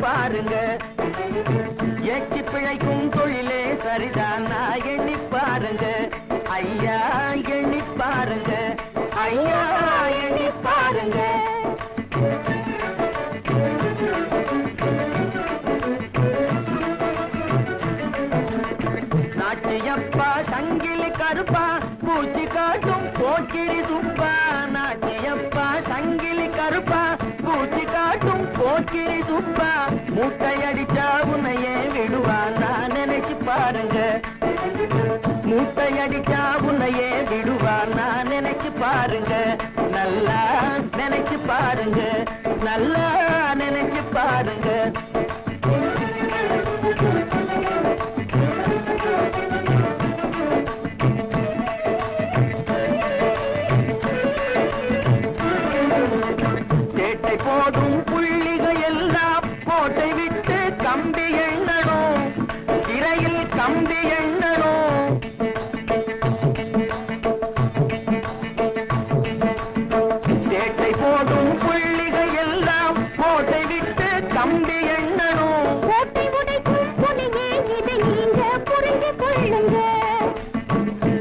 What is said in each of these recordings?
பாருங்க. எட்டி பிழைக்கும் தொழிலே சரிதானா எண்ணி பாருங்க. ஐயா எண்ணி பாருங்க. ஐயா நாட்டியப்பா சங்கிலி கருப்பா பூச்சி காட்டும் போக்கிரி துப்பா நாட்டியப்பா சங்கிலி கருப்பா பூச்சி காட்டும் போக்கிரி துப்பா மூட்டையடிச்சா உன்னையே விடுவா நான் நினைச்சு பாருங்க. மூட்டையடிச்சா உன்னையே விடுவா நான் நினைச்சு பாருங்க. நல்லா நினைச்சு பாருங்க. நல்லா நினைச்சு பாருங்க. புள்ளிகள் எல்லாம் கோட்டை விட்டு கம்பி எண்ணணும். திரையில் கம்பி எண்ணணும். சேட்டை போடும் புள்ளிகள் எல்லாம் கோட்டை விட்டு கம்பி எண்ணணும். கோட்டை உடைக்கும் புனையே இதை நீங்க புரிந்து கொள்ளுங்க.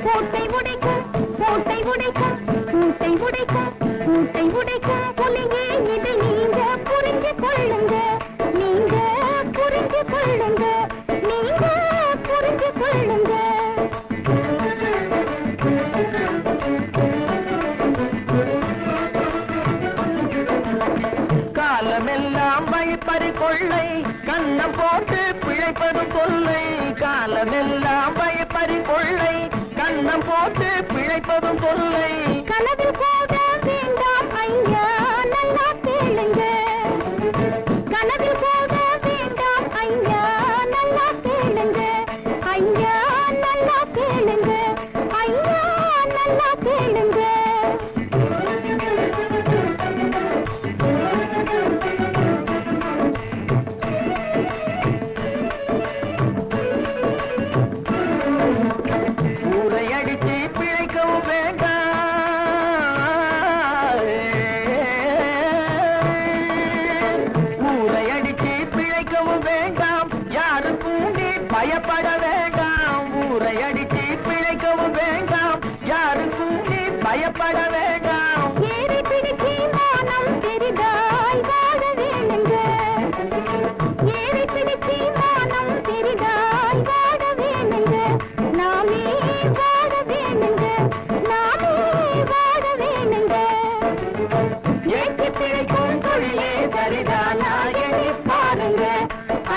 கோட்டை உடைக்கும் கோட்டை உடைக்கும் கூட்டை உடைக்கும். காலமெல்லாம் பயப்பறி கொள்ளை. கண்ணம் போட்டு பிழைப்பதும் கொள்ளை. காலமெல்லாம் பயப்பறி கொள்ளை. கண்ணம் போட்டு பிழைப்பதும் கொள்ளை. கனவில் போக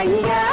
compañía.